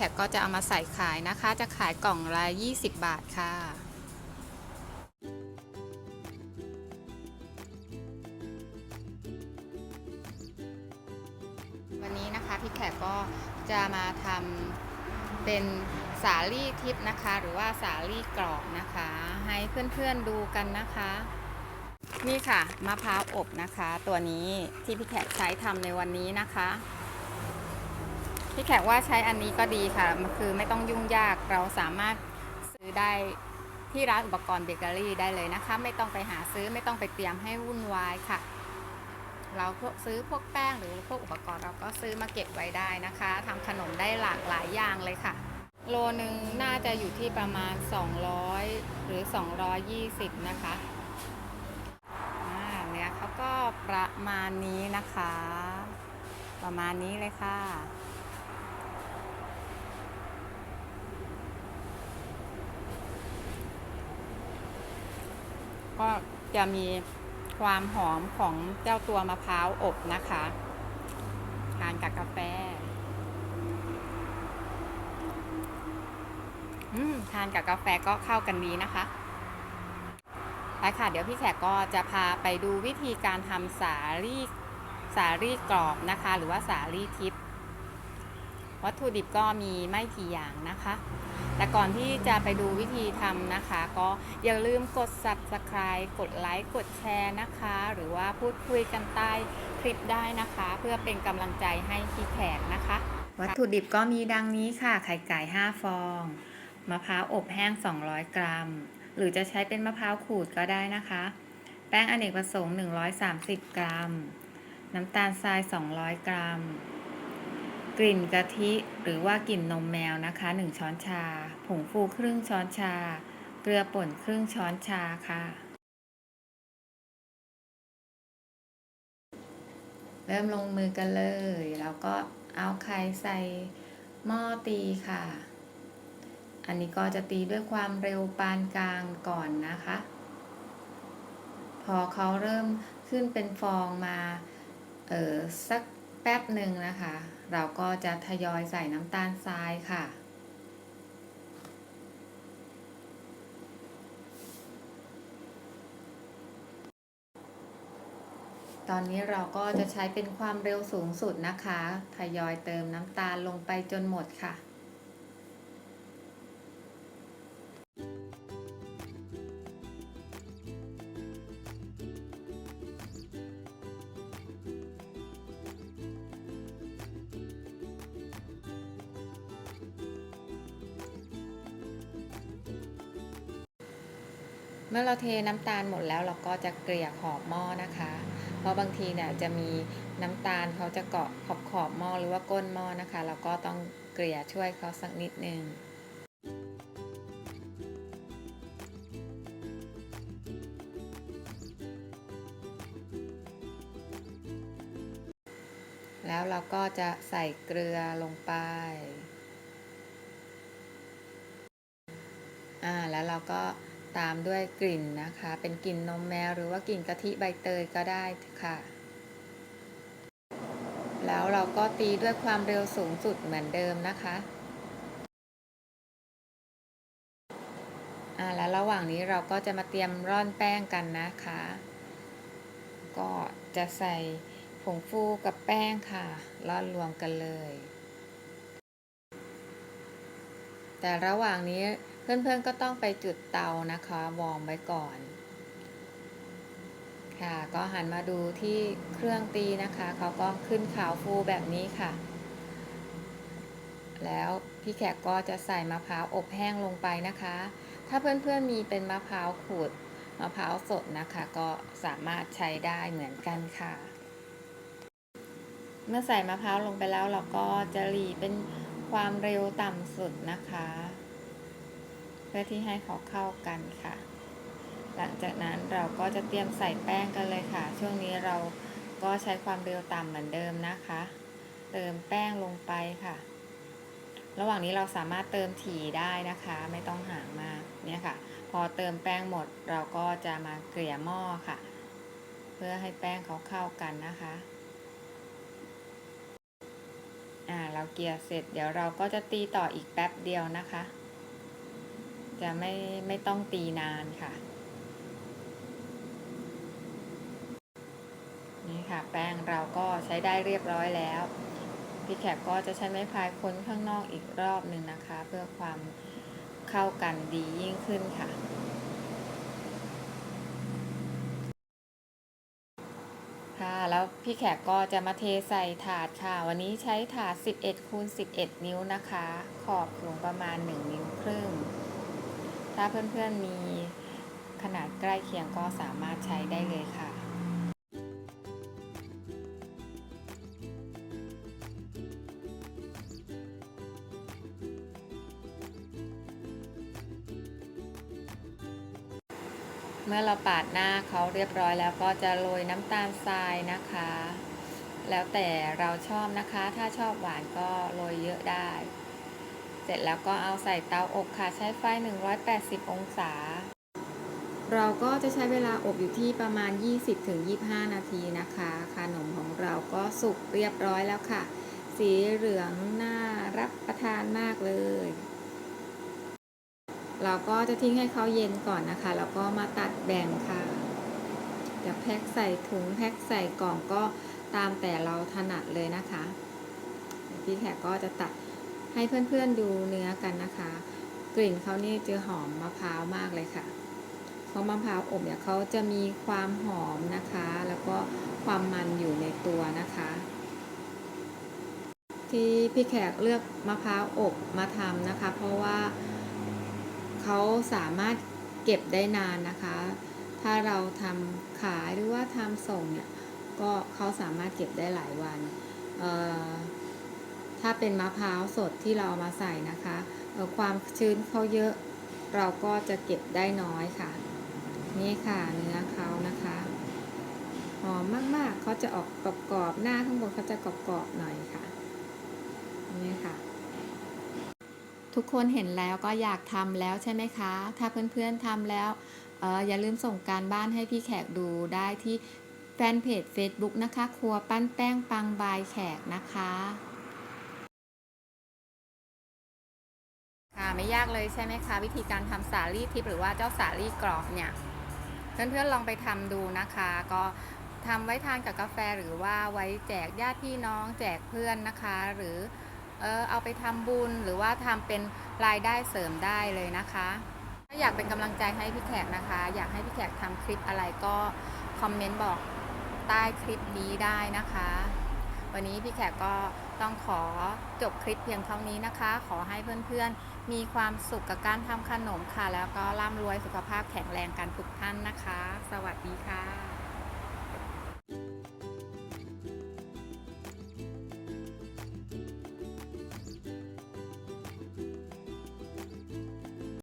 แขกก็จะเอามาใส่ขายนะคะ จะขายกล่องละ 20 บาทค่ะ วันนี้นะคะพี่แขกก็จะมาทำเป็นสาลี่ทิพย์นะคะ หรือว่าสาลี่กรอบนะคะ ให้เพื่อนๆดูกันนะคะ นี่ค่ะมะพร้าวอบนะคะ ตัวนี้ที่พี่แขกใช้ทำในวันนี้นะคะ พี่แขกว่าใช้อันนี้ก็ดีค่ะมันคือไม่ต้องยุ่งยากเราสามารถซื้อได้ที่ร้านอุปกรณ์เบเกอรี่ได้เลยนะคะ ไม่ต้องไปหาซื้อไม่ต้องไปเตรียมให้วุ่นวายค่ะ เราพกซื้อพวกแป้งหรือพวกอุปกรณ์เราก็ซื้อมาเก็บไว้ได้นะคะทำขนมได้หลากหลายอย่างเลยค่ะ โลนึงน่าจะอยู่ที่ประมาณ 200 หรือ 220 นะคะอ่าเนื้เขาก็ประมาณนี้นะคะ ประมาณนี้เลยค่ะ ก็จะมีความหอมของเจ้าตัวมะพร้าวอบนะคะทานกับกาแฟอืมทานกับกาแฟก็เข้ากันดีนะคะไปค่ะ เดี๋ยวพี่แขกก็จะพาไปดูวิธีการทำสาลี่สาลี่กรอบนะคะ หรือว่าสาลี่ทิพย์ วัตถุดิบก็มีไม่กี่อย่างนะคะ แต่ก่อนที่จะไปดูวิธีทำนะคะ ก็อย่าลืมกด subscribe กดไลค์กดแชร์นะคะ หรือว่าพูดคุยกันใต้คลิปได้นะคะ เพื่อเป็นกำลังใจให้พี่แขกนะคะ วัตถุดิบก็มีดังนี้ค่ะ ไข่ไก่ 5 ฟองมะพร้าวอบแห้ง 200 กรัม หรือจะใช้เป็นมะพร้าวขูดก็ได้นะคะ แป้งอเนกประสงค์ 130 กรัม น้ำตาลทราย 200 กรัม กลิ่นกะทิหรือว่ากลิ่นนมแมวนะคะ 1 ช้อนชา ผงฟูครึ่งช้อนชา เกลือป่นครึ่งช้อนชาค่ะ เริ่มลงมือกันเลย แล้วก็เอาไข่ใส่หม้อตีค่ะ อันนี้ก็จะตีด้วยความเร็วปานกลางก่อนนะคะ พอเขาเริ่มขึ้นเป็นฟองมา เออสักแป๊บหนึ่งนะคะ เราก็จะทยอยใส่น้ำตาลทรายค่ะ ตอนนี้เราก็จะใช้เป็นความเร็วสูงสุดนะคะ ทยอยเติมน้ำตาลลงไปจนหมดค่ะ เมื่อเราเทน้ำตาลหมดแล้วเราก็จะเกลี่ยขอบหม้อนะคะ เพราะบางทีเนี่ยจะมีน้ำตาลเขาจะเกาะขอบขอบหม้อหรือว่าก้นหม้อนะคะ เราก็ต้องเกลี่ยช่วยเขาสักนิดนึงแล้วเราก็จะใส่เกลือลงไป อ่า แล้วเราก็ ตามด้วยกลิ่นนะคะ เป็นกลิ่นนมแมวหรือว่ากลิ่นกะทิใบเตยก็ได้ค่ะ แล้วเราก็ตีด้วยความเร็วสูงสุดเหมือนเดิมนะคะอ่าแล้วระหว่างนี้เราก็จะมาเตรียมร่อนแป้งกันนะคะ ก็จะใส่ผงฟูกับแป้งค่ะ ร่อนรวมกันเลย แต่ระหว่างนี้ เพื่อนๆก็ต้องไปจุดเตานะคะวอร์มไว้ก่อน ค่ะ ก็หันมาดูที่เครื่องตีนะคะ เขาก็ขึ้นขาวฟูแบบนี้ค่ะ แล้วพี่แขกก็จะใส่มะพร้าวอบแห้งลงไปนะคะ ถ้าเพื่อนๆมีเป็นมะพร้าวขูดมะพร้าวสดนะคะ ก็สามารถใช้ได้เหมือนกันค่ะ เมื่อใส่มะพร้าวลงไปแล้วเราก็จะหลีเป็นความเร็วต่ำสุดนะคะ เพื่อที่ให้เขาเข้ากันค่ะ หลังจากนั้นเราก็จะเตรียมใส่แป้งกันเลยค่ะ ช่วงนี้เราก็ใช้ความเร็วต่ำเหมือนเดิมนะคะ เติมแป้งลงไปค่ะ ระหว่างนี้เราสามารถเติมถี่ได้นะคะ ไม่ต้องห่างมากเนี่ยค่ะ พอเติมแป้งหมดเราก็จะมาเกลี่ยหม้อค่ะ เพื่อให้แป้งเขาเข้ากันนะคะอ่าเราเกลี่ยเสร็จเดี๋ยวเราก็จะตีต่ออีกแป๊บเดียวนะคะ จะไม่ไม่ต้องตีนานค่ะ นี่ค่ะ แป้งเราก็ใช้ได้เรียบร้อยแล้ว พี่แขกก็จะใช้ไม้พายค้นข้างนอกอีกรอบหนึ่งนะคะ เพื่อความเข้ากันดียิ่งขึ้นค่ะค่ะแล้วพี่แขกก็จะมาเทใส่ถาดค่ะ วันนี้ใช้ถาด 11คูณ11 นิ้วนะคะ ขอบสูงประมาณ 1 นิ้วครึ่ง ถ้าเพื่อนๆมีขนาดใกล้เคียงก็สามารถใช้ได้เลยค่ะเมื่อเราปาดหน้าเขาเรียบร้อยแล้วก็จะโรยน้ำตาลทรายนะคะ แล้วแต่เราชอบนะคะ ถ้าชอบหวานก็โรยเยอะได้ เสร็จแล้วก็เอาใส่เตาอบค่ะใช้ไฟ 180 องศา เราก็จะใช้เวลาอบอยู่ที่ประมาณ 20-25 นาทีนะคะขนมของเราก็สุกเรียบร้อยแล้วค่ะ สีเหลืองน่ารับประทานมากเลย เราก็จะทิ้งให้เขาเย็นก่อนนะคะ แล้วก็มาตัดแบ่งค่ะจะแพ็คใส่ถุงแพ็คใส่กล่องก็ตามแต่เราถนัดเลยนะคะ พี่แขกก็จะตัด ให้เพื่อนๆดูเนื้อกันนะคะ กลิ่นเขานี่จะหอมมะพร้าวมากเลยค่ะเพราะมะพร้าวอบเนี่ยเขาจะมีความหอมนะคะ แล้วก็ความมันอยู่ในตัวนะคะ ที่พี่แขกเลือกมะพร้าวอบมาทำนะคะ เพราะว่าเขาสามารถเก็บได้นานนะคะ ถ้าเราทำขายหรือว่าทำส่งเนี่ยก็เขาสามารถเก็บได้หลายวันเอ่อ ถ้าเป็นมะพร้าวสดที่เราเอามาใส่นะคะความชื้นเขาเยอะเราก็จะเก็บได้น้อยค่ะ นี่ค่ะเนื้อเขานะคะหอมมากๆเขาจะออกกรอบๆหน้าข้างบนเขาจะกรอบๆหน่อยค่ะนี่ค่ะ ทุกคนเห็นแล้วก็อยากทำแล้วใช่ไหมคะ ถ้าเพื่อนๆทำแล้วเอออย่าลืมส่งการบ้านให้พี่แขกดูได้ที่แฟนเพจ Facebook นะคะ ครัวปั้นแป้งปังบายแขกนะคะ ไม่ยากเลยใช่ไหมคะ วิธีการทำสาลี่ทิพย์หรือว่าเจ้าสาลี่กรอบเนี่ยเพื่อนๆลองไปทำดูนะคะ ก็ทำไว้ทานกับกาแฟหรือว่าไว้แจกญาติพี่น้องแจกเพื่อนนะคะ หรือเออเอาไปทำบุญหรือว่าทำเป็นรายได้เสริมได้เลยนะคะถ้าอยากเป็นกำลังใจให้พี่แขกนะคะ อยากให้พี่แขกทำคลิปอะไรก็คอมเมนต์บอกใต้คลิปนี้ได้นะคะ วันนี้พี่แขกก็ต้องขอจบคลิปเพียงเท่านี้นะคะ ขอให้เพื่อนๆ มีความสุขกับการทำขนมค่ะ แล้วก็ร่ำรวยสุขภาพแข็งแรงกันทุกท่านนะคะ สวัสดีค่ะ